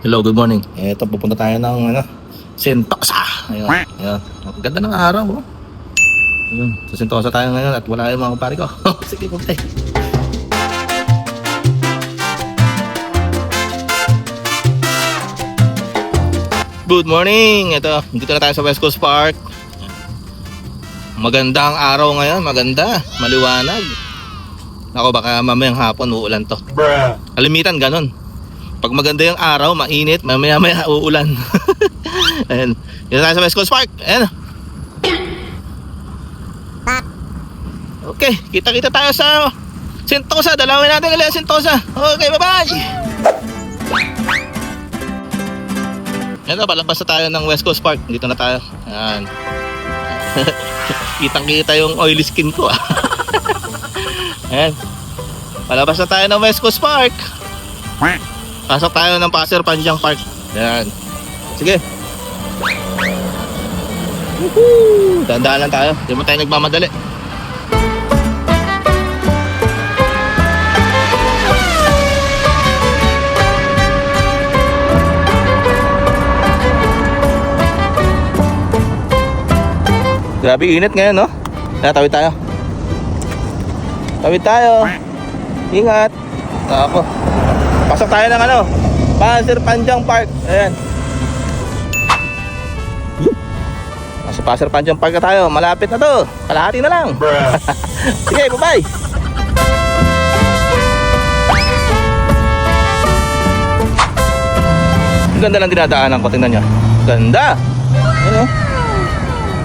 Hello, good morning. Eto, pupunta tayo ng ano, Sentosa. Ayun. Ayun. Ang ganda ng araw, oh. Ayun. Sa Sentosa tayo ngayon at wala yung mga pare ko. Sige, pupunta. Good morning! Ito, dito na tayo sa West Coast Park. Magandang araw ngayon, maganda, maliwanag. Ako baka mamayang hapon uulan to. Kalimitan ganun. Pag maganda yung araw, mainit, mamaya maya uulan. Ayan. Dito tayo sa West Coast Park. Ayan. Okay, kita-kita tayo sa Sentosa. Dalawin natin ulit ang Sentosa. Okay, bye-bye! Ito, palabas na tayo ng West Coast Park. Dito na tayo. Ayan. Kitang-kita yung oily skin ko. ah. Ayan. Palabas na tayo ng West Coast Park. Pasok tayo ng Pasir Panjang Park. Ayan. Sige. Woohoo! Lang tayo. Hindi mo tayo nagmamadali. Grabe init ngayon, no? Kaya tawid tayo. Tawid tayo. Ingat. Ako. Pasok tayo ng ano? Pasir Panjang Park. Ayan. Nasa Pasir Panjang Park na tayo. Malapit na to. Kalahati na lang. Sige, bye-bye. Ganda ng dinadaanan ko. Tingnan nyo. Ganda. Ano?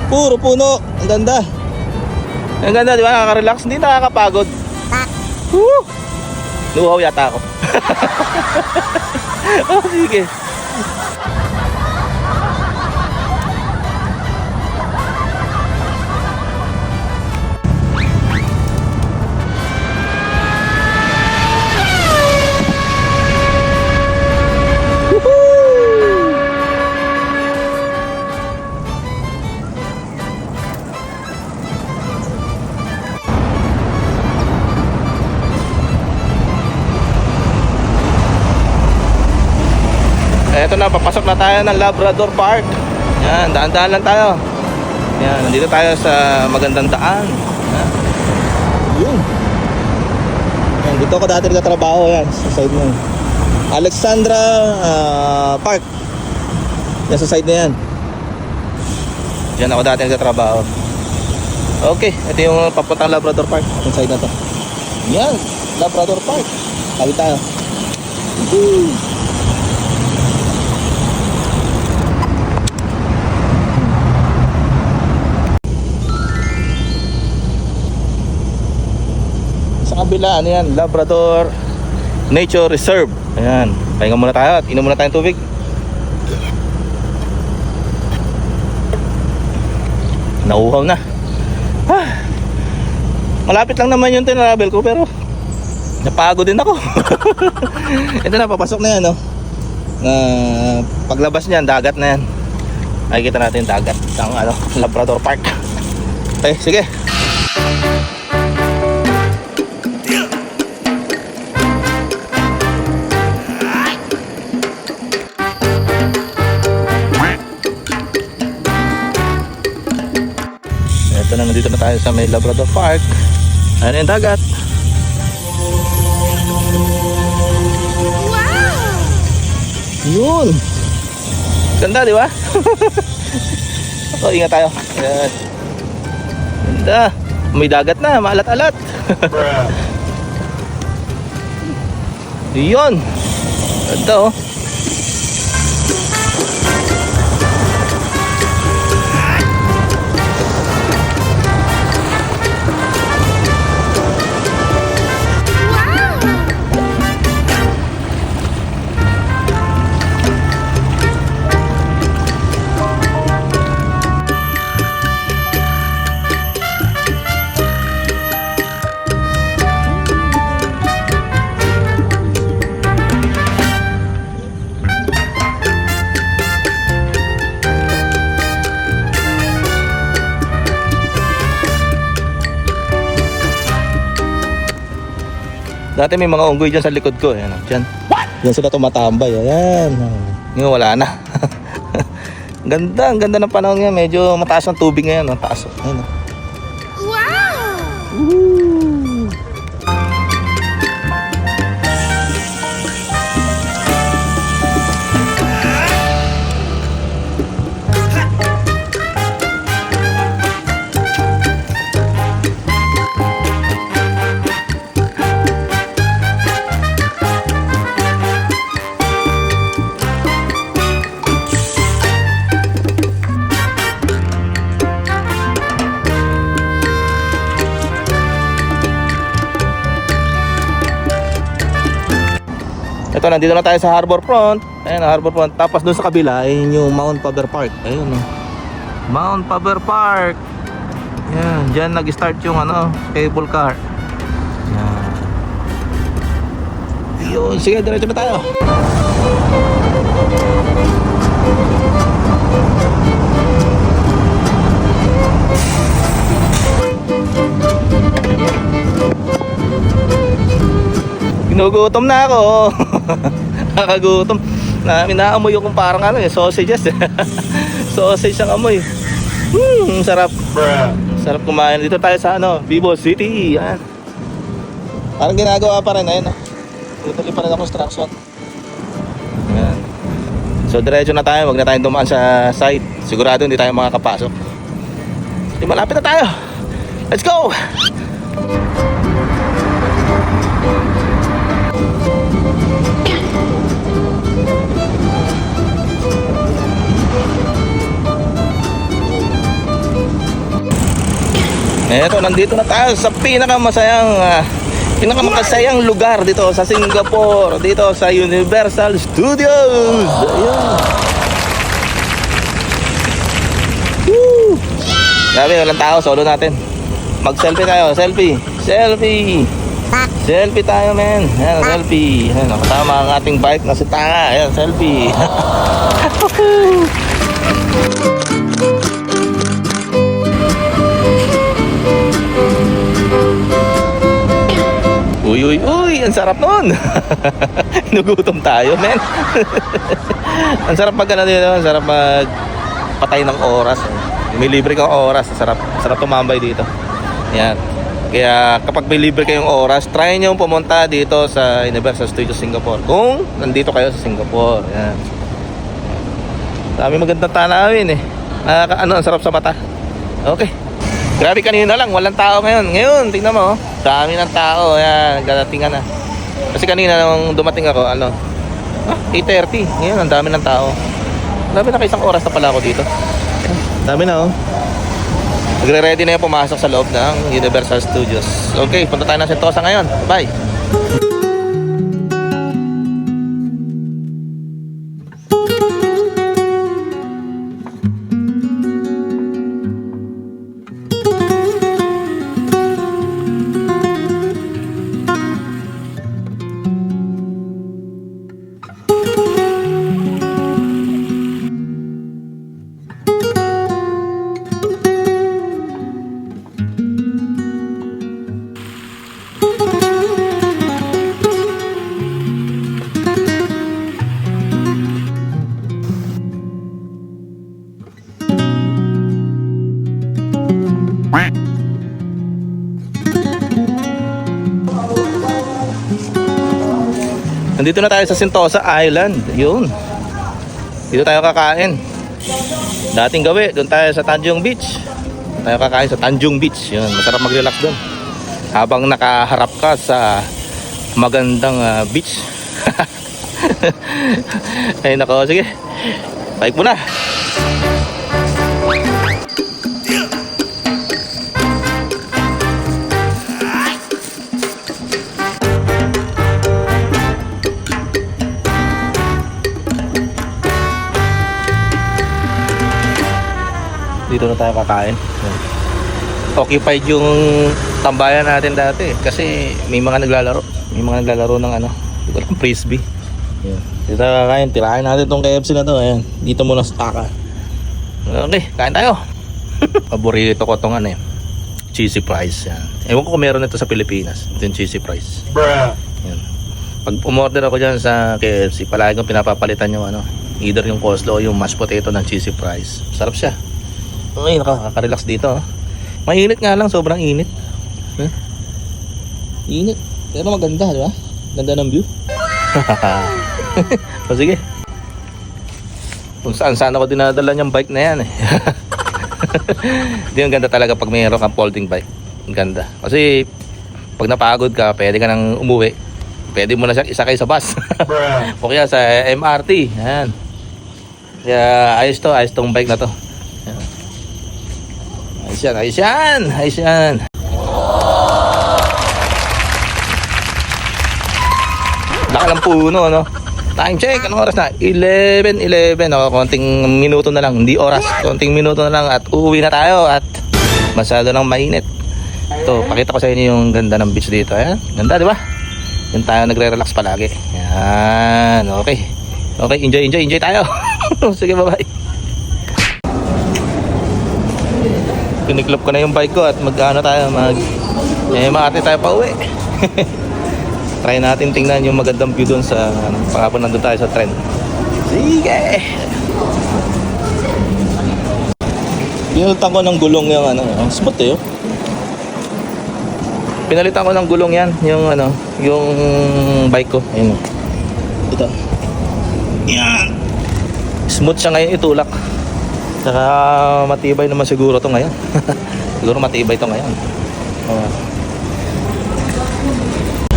Puro puno. Ang ganda. Ang ganda, di ba? Nakaka-relax. Hindi nakakapagod. Woo! Luhaw yata ako. Oh, sige. Woohoo! Na, papasok na tayo ng Labrador Park. Yan, daan-daan lang tayo. Yan, nandito tayo sa magandang daan. Yan. Yun. Yan, dito ako dati nagtatrabaho yan, sa side mo. Alexandra ah, Park. Yan sa side na yan. Diyan ako dati nagtatrabaho. Okay, ito yung papuntang Labrador Park. Itong side na to. Yan, Labrador Park. Tabi tayo. Woo! Kabila ano yan Labrador Nature Reserve. Ayan pahinga muna tayo at inom muna tayong tubig. Nauhaw na. Ah, malapit lang naman yung tinravel ko pero napagod din ako. Ito na papasok na yan no? Na paglabas niyan dagat na yan. Makikita natin dagat ng ano, Labrador Park. Okay sige. Ito tayo sa may Labrador Park. Ayan yung dagat. Yun! Ganda, di ba? so, ingat tayo. Ayan. Ganda. May dagat na, maalat-alat. Yun! Ganda, oh. Dati may mga unggoy dyan sa likod ko. Ayan, oh, dyan. What? Dyan sila tumatambay. Ayan. Ngayon wala na. Ganda, ang ganda ng panahon ngayon. Medyo mataas ang tubig ngayon. Ang taas. oh. Ayan, nandito na tayo sa Harbor Front. Ayan, Harbor Front. Tapos doon sa kabila, ayun yung Mount Faber Park. Ayun, oh. Mount Faber Park. Yan, dyan nag-start yung ano, cable car. Yan. Yun, sige, diretso na tayo. Ginugutom na ako. Nakakagutom. Na, inaamoy yung parang ano eh, sausages. Sausage ang amoy. Hmm, sarap. Sarap kumain. Dito tayo sa ano, Vivo City. Yan. Parang ginagawa pa rin. Ayun. ah. Tutuloy pa rin ang construction. So diretso na tayo. Huwag na tayong dumaan sa site. Sigurado hindi tayo makakapasok. Di malapit na tayo. Let's go! Eto, nandito na tayo sa pinakamasayang uh, pinakamakasayang lugar dito sa Singapore, dito sa Universal Studios. Ayun. Woo! Grabe, walang tao, solo natin. Mag-selfie tayo, selfie. Selfie. Selfie tayo, men. Ayan, selfie. Ayan, kasama ang ating bike na si Tanga. Ayan, selfie. sarap nun. Inugutom tayo, men. ang sarap mag ano dito, ang sarap mag patay ng oras. May libre kang oras, sarap, sarap tumambay dito. Yan. Kaya kapag may libre kayong oras, try nyo pumunta dito sa Universal Studios Singapore. Kung nandito kayo sa Singapore. Yan. Dami magandang tanawin eh. Nakaka, ano, ang sarap sa mata. Okay. Grabe kanina lang, walang tao ngayon. Ngayon, tingnan mo, oh. dami ng tao. Ayan, nagdatingan na. Kasi kanina nung dumating ako, ano, ah, 8.30. Ngayon, ang dami ng tao. Grabe na isang oras na pala ako dito. Dami na, oh. Nagre-ready na yung pumasok sa loob ng Universal Studios. Okay, punta tayo ng Sentosa ngayon. Bye! Nandito na tayo sa Sentosa Island. Yun. Dito tayo kakain. Dating gawi, doon tayo sa Tanjung Beach. Tayo kakain sa Tanjung Beach. Yun, masarap mag-relax doon. Habang nakaharap ka sa magandang ah, beach. Ay nako, sige. Bike muna. Dito na tayo kakain. Occupied yung tambayan natin dati kasi may mga naglalaro. May mga naglalaro ng ano, dito ng frisbee. Yan. Dito kakain. Tirahin natin tong KFC na to. Ayan. Dito muna sa taka. Okay, kain tayo. Paborito ko tong ano eh. Cheesy fries. Yan. Ewan ko kung meron ito sa Pilipinas. Ito yung cheesy fries. Bruh. Yan. Pag umorder ako dyan sa KFC, palagi kong pinapapalitan yung ano, either yung coleslaw o yung mashed potato ng cheesy fries. Sarap siya. Ay, nakaka-relax dito. Oh. Mainit nga lang, sobrang init. Huh? Init. Pero maganda, di ba? Ganda ng view. o sige. Kung saan saan ako dinadala niyang bike na yan eh. Hindi ang ganda talaga pag mayroon kang folding bike. Ang ganda. Kasi pag napagod ka, pwede ka nang umuwi. Pwede mo na siya isakay sa bus. o kaya sa MRT. Yan. Kaya ayos to, ayos tong bike na to. Ayos yan, ayos yan, puno, no? Time check, anong oras na? 11, 11. O, konting minuto na lang. Hindi oras, konting minuto na lang at uuwi na tayo at masyado nang mainit. Ito, pakita ko sa inyo yung ganda ng beach dito. Ayan, ganda, di ba? Yan tayo nagre-relax palagi. Yan, okay. Okay, enjoy, enjoy, enjoy tayo. Sige, bye-bye. Piniklop ko na yung bike ko at mag-ano tayo, mag... Eh, makati tayo pa uwi. Try natin tingnan yung magandang view doon sa ano, pagkapon nandun tayo sa trend. Sige! Pinalitan ko ng gulong yung ano, ang smooth eh. oh. Pinalitan ko ng gulong yan, yung ano, yung bike ko. Ayun. Ito. Yan. Smooth siya ngayon itulak. Saka matibay naman siguro to ngayon. siguro matibay to ngayon. Oh.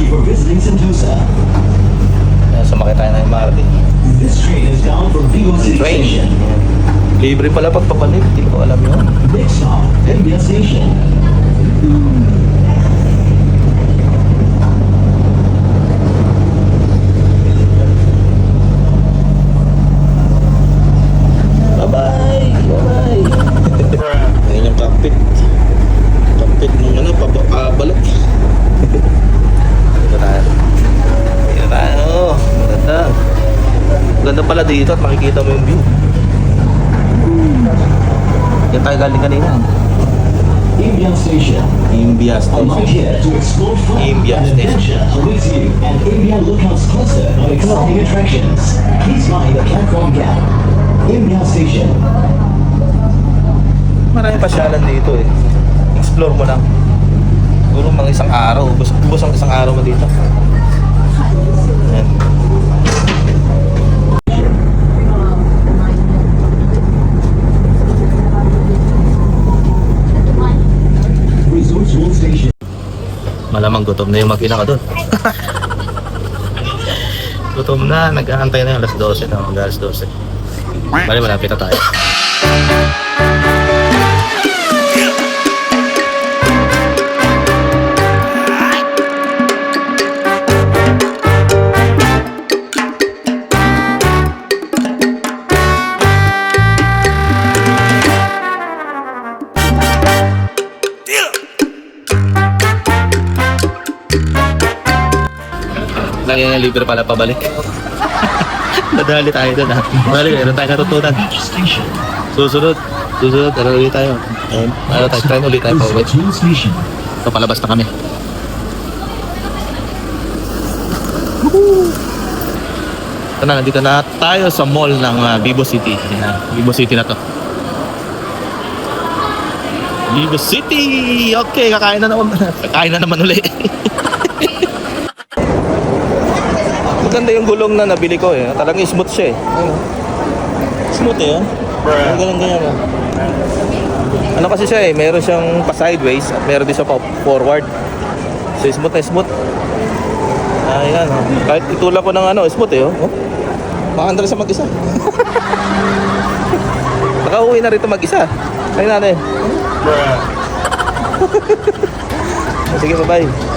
You're visiting Sentosa. Ayan, sumakay tayo ng MRT. This train is bound for Vigo City Train. Station. Libre pala pag pabalik. Hindi ko alam yun. Next stop, India Station. Bye-bye! Bye-bye! Ayan yung cockpit. Cockpit ng ano, pab- pabalik. Dito tayo. Dito tayo. Maganda. Maganda pala dito at makikita mo yung view. Yan tayo galing kanina. India Station. To explore fun India and Station. adventure awaits you and India Lookouts cluster of exciting attractions. Please mind the platform gap. India Station. Marami pasyalan dito eh. Explore mo lang. Siguro mga isang araw. Ubus, ubus ang isang araw mo dito. Yan. Resorts World Station. Malamang gutom na yung mag-ina ka doon. gutom na. Nag-aantay na yung alas 12 na. Mag alas 12. Bali, malapit na tayo. Lagi nga libre pala pabalik. Nadali tayo doon ha. Bali, meron tayo natutunan. Susunod. Susunod. Ano ulit tayo? Ayun. Ano tayo? Tayo ulit tayo pa uwi. Resorts World Station. So, palabas na kami. Ito na, nandito na tayo sa mall ng uh, Vivo City. Ayan, Vivo City na to. Vivo City! Okay, kakain na naman. Kakain na naman uli. Maganda yung gulong na nabili ko eh. Talagang smooth siya eh. Ayun, oh. Smooth eh. oh. Ang ganun ganyan oh. Ano kasi siya eh, meron siyang pa sideways at meron din siya pa forward. So smooth na smooth. Ayan oh. Kahit itulak ko ng ano, smooth eh oh. oh. Makandala siya mag-isa. Nakauwi na rito mag-isa. Kaya natin. Sige, bye-bye.